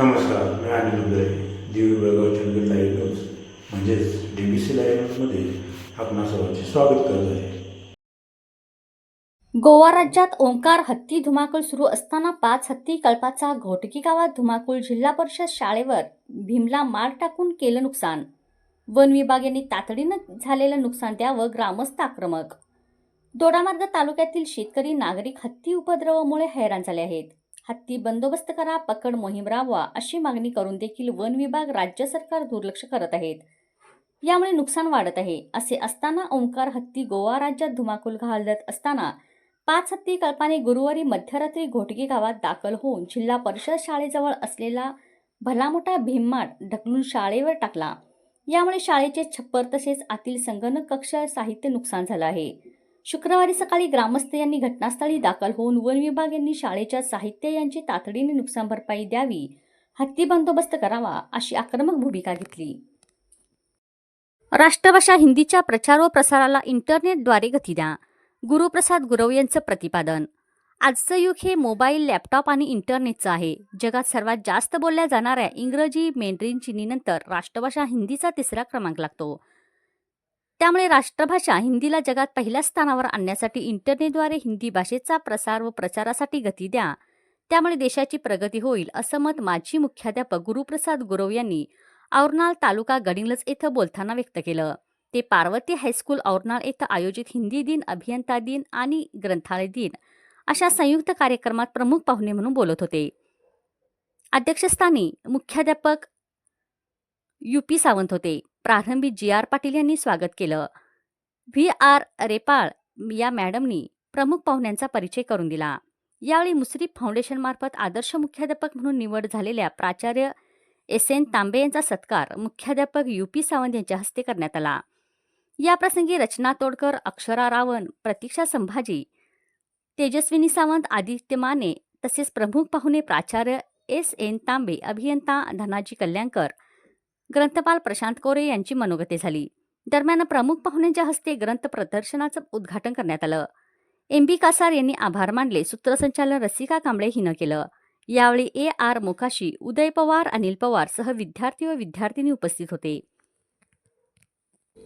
नमस्कार मी Anil Uday Divi Belgaum Chandgad live news म्हणजेच डी बी सी लाईव्ह न्यूजमध्ये आपणा सर्वांचे स्वागत करत आहे. गोवा राज्यात ओंकार हत्ती धुमाकूळ सुरू असताना पाच हत्ती कल्पाचा घोटकी गावात धुमाकूळ जिल्हा परिषद शाळेवर भीमला मार टाकून केलं नुकसान. वन विभाग यांनी तातडीनं झालेलं नुकसान द्यावं ग्रामस्थ आक्रमक. दोडामार्ग तालुक्यातील शेतकरी नागरिक हत्ती उपद्रवामुळे हैराण झाले आहेत. हत्ती बंदोबस्त करा पकड मोहीम राबवा अशी मागणी करून देखील वन विभाग राज्य सरकार दुर्लक्ष करत आहेत. यामुळे नुकसान वाढत आहे. असे असताना ओंकार हत्ती गोवा राज्यात धुमाकूल घालत असताना पाच हत्ती कल्पाने गुरुवारी मध्यरात्री घोटगी गावात दाखल होऊन जिल्हा परिषद शाळेजवळ असलेला भलामोठा भीममाट ढकलून शाळेवर टाकला. यामुळे शाळेचे छप्पर तसेच आतील संगणक कक्ष साहित्य नुकसान झालं आहे. शुक्रवारी सकाळी ग्रामस्थ यांनी घटनास्थळी दाखल होऊन वन विभाग यांनी शाळेच्या साहित्य यांची तातडीने नुकसान भरपाई द्यावी हत्ती बंदोबस्त करावा अशी आक्रमक भूमिका घेतली. राष्ट्रभाषा हिंदीच्या प्रचार व प्रसाराला इंटरनेटद्वारे गती द्या. गुरुप्रसाद गुरव यांचं प्रतिपादन. आजचं युग हे मोबाईल लॅपटॉप आणि इंटरनेटचं आहे. जगात सर्वात जास्त बोलल्या जाणाऱ्या इंग्रजी मेंड्रीन चिनीनंतर राष्ट्रभाषा हिंदीचा तिसरा क्रमांक लागतो. त्यामुळे राष्ट्रभाषा हिंदीला जगात पहिल्या स्थानावर आणण्यासाठी इंटरनेटद्वारे हिंदी भाषेचा प्रसार व प्रचारासाठी गती द्या. त्यामुळे देशाची प्रगती होईल असं मत माजी मुख्याध्यापक गुरुप्रसाद गुरव यांनी औरनाळ तालुका गडिंगलज येथे बोलताना व्यक्त केलं. ते पार्वती हायस्कूल औरनाळ येथे आयोजित हिंदी दिन अभियंता दिन आणि ग्रंथालय दिन अशा संयुक्त कार्यक्रमात प्रमुख पाहुणे म्हणून बोलत होते. अध्यक्षस्थानी मुख्याध्यापक यू पी सावंत होते. प्रारंभी जी आर पाटील यांनी स्वागत केलं. व्ही आर रेपाळ या मॅडमनी प्रमुख पाहुण्यांचा परिचय करून दिला. यावेळी मुश्रीफ फाउंडेशनमार्फत आदर्श मुख्याध्यापक म्हणून निवड झालेल्या प्राचार्य एस एन तांबे यांचा सत्कार मुख्याध्यापक यू पी सावंत यांच्या हस्ते करण्यात आला. याप्रसंगी रचना तोडकर अक्षरा रावण प्रतीक्षा संभाजी तेजस्विनी सावंत आदित्य माने तसेच प्रमुख पाहुणे प्राचार्य एस एन तांबे अभियंता धनाजी कल्याणकर ग्रंथपाल प्रशांत कोरे यांची मनोगती झाली. दरम्यान प्रमुख पाहुण्यांच्या हस्ते ग्रंथ प्रदर्शनाचं उद्घाटन करण्यात आलं. एम बी कासार यांनी आभार मानले सूत्रसंचालन रसिका कांबळे हिनं केलं. यावेळी ए आर मोकाशी उदय पवार अनिल पवार सह विद्यार्थी व विद्यार्थिनी उपस्थित होते.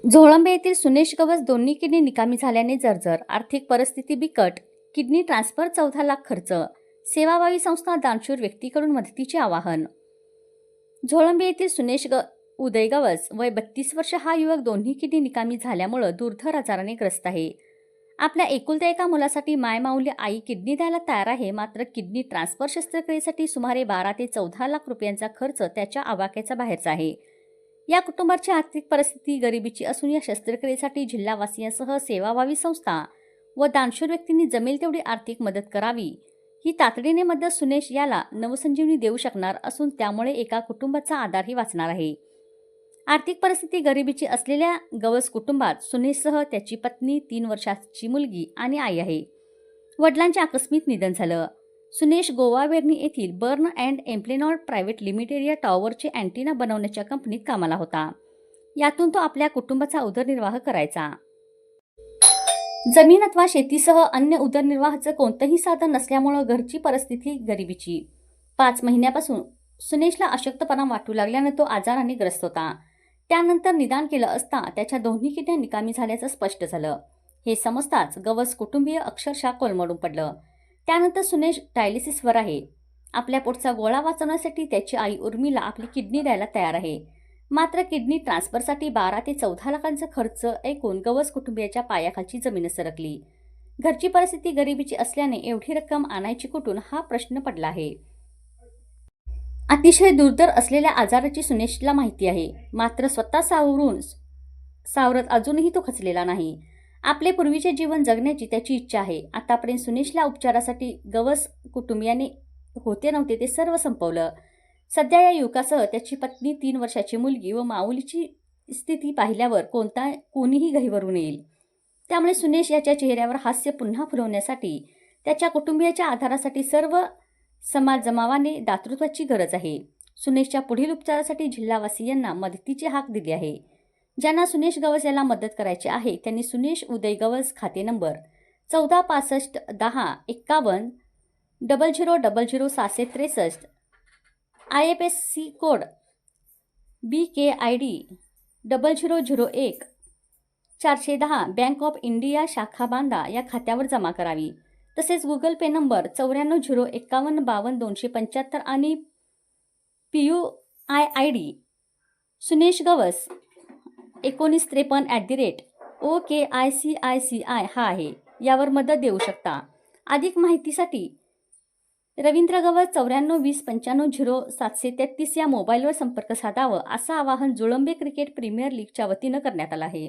झोळंबे येथील सुनेश गवस दोन्ही किडनी निकामी झाल्याने जर्जर आर्थिक परिस्थिती बिकट किडनी ट्रान्सफर चौदा लाख खर्च सेवाभावी संस्था दानशूर व्यक्तीकडून मदतीचे आवाहन. झोळंबे येथील सुनेश ग उदय गवस वय बत्तीस वर्ष हा युवक दोन्ही किडनी निकामी झाल्यामुळं दुर्धर आजाराने ग्रस्त आहे. आपल्या एकुलत्या एका मुलासाठी मायमाऊली आई किडनी द्यायला तयार आहे मात्र किडनी ट्रान्सफर शस्त्रक्रियेसाठी सुमारे बारा ते चौदा लाख रुपयांचा खर्च त्याच्या आवाक्याचा बाहेरचा आहे. या कुटुंबाची आर्थिक परिस्थिती गरिबीची असून या शस्त्रक्रियेसाठी जिल्हावासियांसह सेवाभावी संस्था व दानशूर व्यक्तींनी जमेल तेवढी आर्थिक मदत करावी. ही तातडीने मदत सुनेश याला नवसंजीवनी देऊ शकणार असून त्यामुळे एका कुटुंबाचा आधारही वाचणार आहे. आर्थिक परिस्थिती गरिबीची असलेल्या गवस कुटुंबात सुनेशसह त्याची पत्नी तीन वर्षाची मुलगी आणि आई आहे. वडिलांचे आकस्मिक निधन झालं. सुनेश गोवा वेर्नी येथील बर्न अँड एम्प्लेनॉर प्रायव्हेट लिमिटेड या टॉवरचे अँटिना बनवण्याच्या कंपनीत कामाला होता. यातून तो आपल्या कुटुंबाचा उदरनिर्वाह करायचा. जमीन अथवा शेतीसह अन्य उदरनिर्वाहाचं कोणतंही साधन नसल्यामुळं घरची परिस्थिती गरिबीची. पाच महिन्यापासून सुनेशला अशक्तपणा वाटू लागल्यानं तो आजाराने ग्रस्त होता. त्यानंतर निदान केलं असता त्याच्या दोन्ही किडण्या निकामी झाल्याचं स्पष्ट झालं. हे समजताच गवस कुटुंबीय अक्षरशः कोलमडून पडलं. त्यानंतर सुनेश डायलिसिसवर आहे. आपल्या पोटचा गोळा वाचवण्यासाठी त्याची आई उर्मिला आपली किडनी द्यायला तयार आहे. मात्र किडनी ट्रान्सफरसाठी बारा ते चौदा लाखांचा खर्च ऐकून गवस कुटुंबियाच्या पायाखालची जमीन सरकली. घरची परिस्थिती गरिबीची असल्याने एवढी रक्कम आणायची कुठून हा प्रश्न पडला आहे. अतिशय दुर्धर असलेल्या आजाराची सुनेशला माहिती आहे. मात्र स्वतः सावरून सावरत अजूनही तो खचलेला नाही. आपले पूर्वीचे जीवन जगण्याची त्याची इच्छा आहे. आतापर्यंत सुनेशला उपचारासाठी गवस कुटुंबियाने होते नव्हते ते सर्व संपवलं. सध्या या युवकासह त्याची पत्नी तीन वर्षाची मुलगी व माऊलीची स्थिती पाहिल्यावर कोणता कोणीही घरीवरून येईल. त्यामुळे सुनेश याच्या चेहऱ्यावर हास्य पुन्हा फुलवण्यासाठी त्याच्या कुटुंबियाच्या आधारासाठी सर्व समाज जमावाने दातृत्वाची गरज आहे. सुनेशच्या पुढील उपचारासाठी जिल्हावासियांना मदतीची हाक दिली आहे. ज्यांना सुनेश गवस याला मदत करायची आहे त्यांनी सुनेश उदय गवस खाते नंबर चौदा पासष्ट दहा एक्कावन्न डबल झिरो डबल झिरो सहाशे त्रेसष्ट I F S C code B K I D double zero zero एक चारशे दहा बँक ऑफ इंडिया शाखा बांदा या खात्यावर जमा करावी. तसेच गुगल पे नंबर चौऱ्याण्णव झिरो एकावन्न बावन्न दोनशे पंच्याहत्तर आणि P U I I D Sunesh Gavas एकोणीस त्रेपन्न at the rate O K I C I C I हा आहे. यावर मदत देऊ शकता. अधिक माहितीसाठी रवींद्र गवस चौऱ्याण्णव वीस पंच्याण्णव झिरो सातशे तेहतीस या मोबाईलवर संपर्क साधावं असं आवाहन जुळंबे क्रिकेट प्रीमियर लीगच्या वतीनं करण्यात आलं आहे.